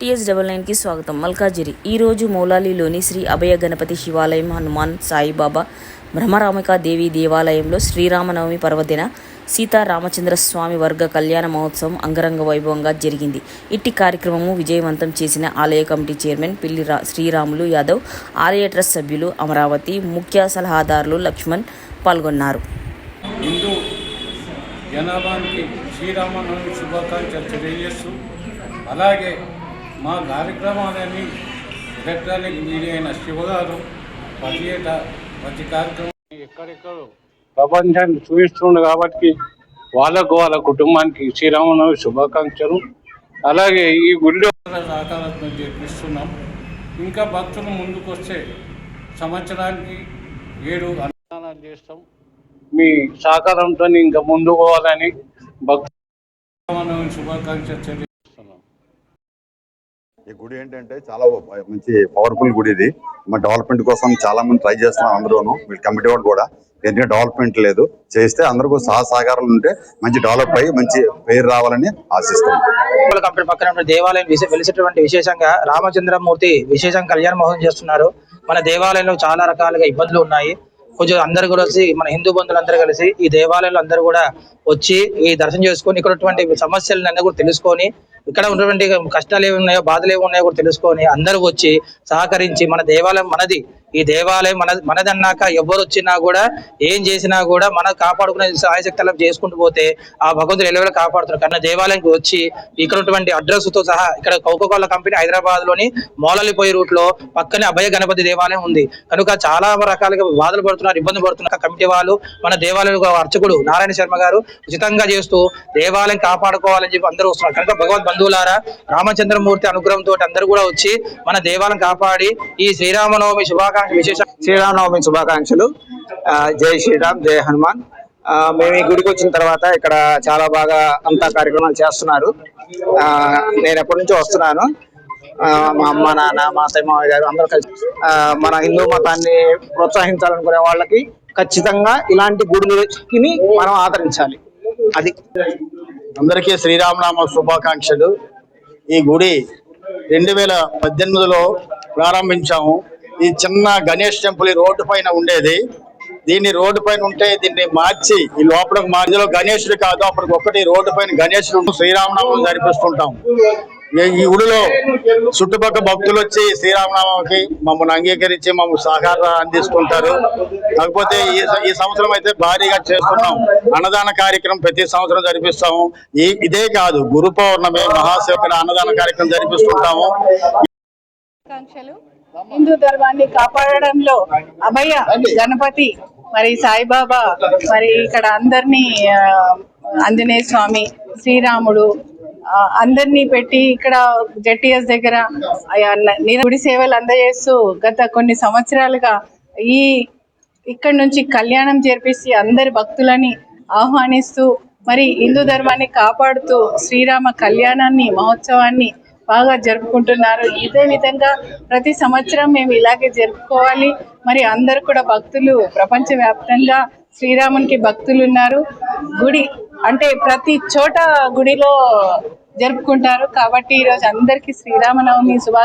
TS double నైన్కి స్వాగతం. మల్కాజిరి. ఈరోజు మౌలాలీలోని శ్రీ అభయ గణపతి శివాలయం హనుమాన్ సాయిబాబా బ్రహ్మరామికా దేవి దేవాలయంలో శ్రీరామనవమి పర్వదిన సీతారామచంద్ర స్వామి వర్గ కళ్యాణ మహోత్సవం అంగరంగ వైభవంగా జరిగింది. ఇట్టి కార్యక్రమము విజయవంతం చేసిన ఆలయ కమిటీ చైర్మన్ పిల్లి రా శ్రీరాములు యాదవ్ ఆలయ ట్రస్ట్ సభ్యులు అమరావతి ముఖ్య సలహాదారులు లక్ష్మణ్ పాల్గొన్నారు. హిందూ జనాభానికి శ్రీరామనవమి శుభాకాంక్షలు తెలియజేస్తూ అలాగే మా కార్యక్రమాలని ఎలక్ట్రానిక్ మీడియా అయిన శివగారు ప్రతి ఏటా ప్రతి కార్యక్రమం ఎక్కడెక్కడో ప్రపంచాన్ని చూపిస్తుండు కాబట్టి వాళ్ళకు వాళ్ళ కుటుంబానికి శ్రీరామనవమి శుభాకాంక్షలు. అలాగే ఈ గుడిలో సహకారంతో జరిపిస్తున్నాం. ఇంకా భక్తులు ముందుకు వస్తే సంవత్సరానికి ఏడు అన్నదానాలు చేస్తాం. మీ సహకారంతో ఇంకా ముందు పోవాలని భక్తులు శుభాకాంక్షలు తెలియజేస్తున్నాం. ఈ గుడి ఏంటంటే చాలా మంచి పవర్ఫుల్ గుడి ఇది. మన డెవలప్మెంట్ కోసం చాలా మంది ట్రై చేస్తున్నారు అందరూను. వీళ్ళ కమిటీ వాడు కూడా. ఎందుకంటే డెవలప్మెంట్ లేదు. చేస్తే అందరికీ సహా సహకారాలు ఉంటే మంచి డెవలప్ అయ్యి మంచి పేరు రావాలని ఆశిస్తాం కంపెనీ పక్కన దేవాలయం వెలిసినటువంటి విశేషంగా రామచంద్రమూర్తి విశేషంగా కళ్యాణ మోహన్ చేస్తున్నారు. మన దేవాలయంలో చాలా రకాలుగా ఇబ్బందులు ఉన్నాయి. కొంచెం అందరు కలిసి మన హిందూ బంధువులు అందరూ కలిసి ఈ దేవాలయంలో అందరూ కూడా వచ్చి ఈ దర్శనం చేసుకొని ఇక్కడ సమస్యలను కూడా తెలుసుకొని ఇక్కడ ఉన్నటువంటి కష్టాలు ఏమి ఉన్నాయో బాధలు ఏమి ఉన్నాయో కూడా తెలుసుకొని అందరూ వచ్చి సహకరించి మన దేవాలయం మనది. ఈ దేవాలయం మన మనదన్నాక ఎవరు వచ్చినా కూడా ఏం చేసినా కూడా మనం కాపాడుకునే సాయశక్తులు చేసుకుంటూ పోతే ఆ భగవంతుడు ఎల్లవేళ కాపాడుతున్నారు కానీ దేవాలయంకి వచ్చి ఇక్కడ ఉన్నటువంటి అడ్రస్తో సహా ఇక్కడ కోకోకోల కంపెనీ హైదరాబాద్లోని మోలలిపోయి రూట్లో పక్కనే అభయ గణపతి దేవాలయం ఉంది. కనుక చాలా రకాలుగా బాధలు పడుతున్నారు ఇబ్బంది పడుతున్నారు. కమిటీ వాళ్ళు మన దేవాలయం అర్చకుడు నారాయణ శర్మ గారు ఉచితంగా చేస్తూ దేవాలయం కాపాడుకోవాలని చెప్పి అందరూ వస్తున్నారు. కనుక భగవద్ బంధువులారా రామచంద్రమూర్తి అనుగ్రహంతో అందరూ కూడా వచ్చి మన దేవాలయం కాపాడి ఈ శ్రీరామనవమి శుభాకాంక్ష శ్రీరామనవమి శుభాకాంక్షలు. జై శ్రీరామ్ జై హనుమాన్. మేము ఈ గుడికి వచ్చిన తర్వాత ఇక్కడ చాలా బాగా అంతా కార్యక్రమాలు చేస్తున్నారు. ఆ, నేను ఎప్పటి నుంచో వస్తున్నాను. ఆ, మా అమ్మ నాన్న మా సైమావ గారు అందరూ కలిసి ఆ, మన హిందూ మతాన్ని ప్రోత్సహించాలనుకునే వాళ్ళకి ఖచ్చితంగా ఇలాంటి గుడులకి మనం ఆదరించాలి. అది. అందరికీ శ్రీరామనామ శుభాకాంక్షలు. ఈ గుడి రెండు వేల పద్దెనిమిదిలో ప్రారంభించాము. ఈ చిన్న గణేష్ టెంపుల్ రోడ్డు పైన ఉండేది. దీన్ని రోడ్డు పైన ఉంటే దీన్ని మార్చి ఈ లోపల మార్చిలో గణేశుడు కాదు అప్పటికి ఒకటి రోడ్డు పైన గణేశుడు శ్రీరామనామం జరిపిస్తుంటాం. ఈ- ఈ గుడిలో చుట్టుపక్కల భక్తులు వచ్చి శ్రీరామనామానికి మమ్మల్ని అంగీకరించి మమ్మల్ని సహకారం అందిస్తుంటారు. కాకపోతే ఈ ఈ సంవత్సరం అయితే భారీగా చేస్తున్నాం. అన్నదాన కార్యక్రమం ప్రతి సంవత్సరం జరిపిస్తాము. ఇదే కాదు గురు పౌర్ణమి మహాశివకుడు అన్నదాన కార్యక్రమం జరిపిస్తుంటాము. ఆకాంక్షలు హిందూ ధర్మాన్ని కాపాడడంలో అభయ గణపతి మరి సాయిబాబా మరి ఇక్కడ అందరినీ ఆంజనేయ స్వామి శ్రీరాముడు అందరినీ పెట్టి ఇక్కడ జెటిఎస్ దగ్గర ఆ, న- నిర- గుడి సేవలు అందజేస్తూ గత కొన్ని సంవత్సరాలుగా ఈ ఇక్కడ నుంచి కళ్యాణం జరిపిస్తే అందరి భక్తులని ఆహ్వానిస్తూ మరి హిందూ ధర్మాన్ని కాపాడుతూ శ్రీరామ కళ్యాణాన్ని మహోత్సవాన్ని బాగా జరుపుకుంటున్నారు. ఇదే విధంగా ప్రతి సంవత్సరం మేము ఇలాగే జరుపుకోవాలి. మరి అందరు కూడా భక్తులు ప్రపంచవ్యాప్తంగా శ్రీరామునికి భక్తులు ఉన్నారు గుడి అంటే ప్రతి చోట గుడిలో జరుపుకుంటారు. కాబట్టి ఈరోజు అందరికీ శ్రీరామనవమి శుభా